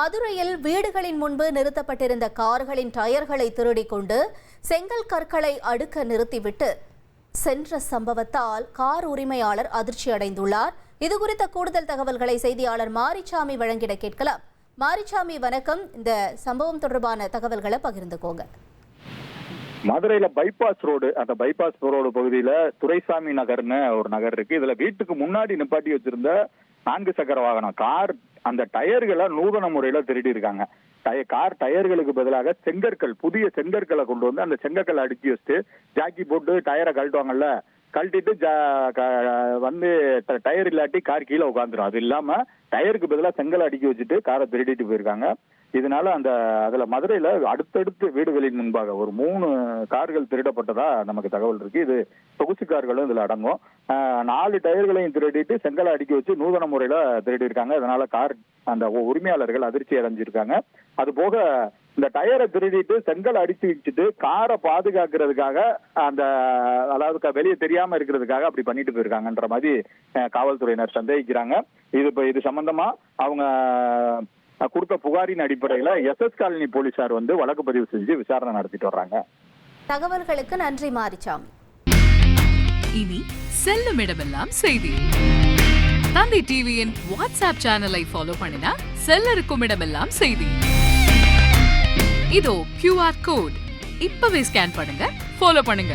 மதுரையில் வீடுகளின் முன்பு நிறுத்தப்பட்டிருந்த கார்களின் டயர்களை திருடிக் கொண்டு செங்கல் கற்களை அடுக்க நிறுத்திவிட்டு சென்ற சம்பவத்தால் கார் உரிமையாளர் அதிர்ச்சி அடைந்துள்ளார் இது குறித்த கூடுதல் தகவல்களை செய்தியாளர் மாரிச்சாமி வழங்கிட கேட்கலாம். மாரிச்சாமி வணக்கம். இந்த சம்பவம் தொடர்பான தகவல்களை பகிர்ந்துக்கோங்க. மதுரையில பைபாஸ் ரோடு அந்த பைபாஸ் ரோடு பகுதியில துரைசாமி நகர்னு ஒரு நகர் இருக்கு. இதுல வீட்டுக்கு முன்னாடி நிப்பாட்டி வச்சிருந்த நான்கு சக்கர வாகனம் கார் அந்த டயர்களை நூதன முறையில திருடி இருக்காங்க. டய கார் டயர்களுக்கு பதிலாக செங்கற்கள் புதிய செங்கற்களை கொண்டு வந்து அந்த செங்கற்களை அடுக்கி வச்சுட்டு ஜாக்கி போட்டு டயரை கழட்டுவாங்கல்ல கழட்டிட்டு ஜா- க- வந்து டயர் இல்லாட்டி கார் கீழே உட்காந்துரும். அது இல்லாம டயருக்கு பதிலாக செங்கல் அடுக்கி வச்சுட்டு காரை திருடிட்டு போயிருக்காங்க. இதனால அந்த அதுல மதுரையில அடுத்தடுத்து வீடுகளின் முன்பாக ஒரு மூணு கார்கள் திருடப்பட்டதா நமக்கு தகவல் இருக்கு. இது சொகுசு கார்களும் இதுல அடங்கும். நாலு டயர்களையும் திருடிட்டு செங்கலை அடுக்கி வச்சு நூதன முறையில திருடி இருக்காங்க அதனால கார் அந்த உரிமையாளர்கள் அதிர்ச்சி அடைஞ்சிருக்காங்க. அது போக இந்த டயரை திருடிட்டு செங்கல் அடிச்சு வச்சுட்டு காரை பாதுகாக்கிறதுக்காக அந்த அதாவது வெளியே தெரியாம இருக்கிறதுக்காக அப்படி பண்ணிட்டு போயிருக்காங்கன்ற மாதிரி காவல்துறையினர் சந்தேகிக்கிறாங்க. இது இப்ப இது சம்பந்தமா அவங்க கொடுத்த புகாரின் அடிப்படையில எஸ்எஸ் காலனி போலீசார் வந்து வழக்கு பதிவு செஞ்சு விசாரணை நடத்திட்டு வர்றாங்க. தகவல்களுக்கு நன்றி மாரிச்சாமி. இனி செல்லும் இடமெல்லாம் செய்தி. தந்தை டிவியின் வாட்ஸ்அப் சேனலை ஃபாலோ பண்ணினா செல்ல இருக்கும் இடமெல்லாம் செய்தி. இதோ கியூஆர் கோட் இப்பவே ஸ்கேன் பண்ணுங்க ஃபாலோ பண்ணுங்க.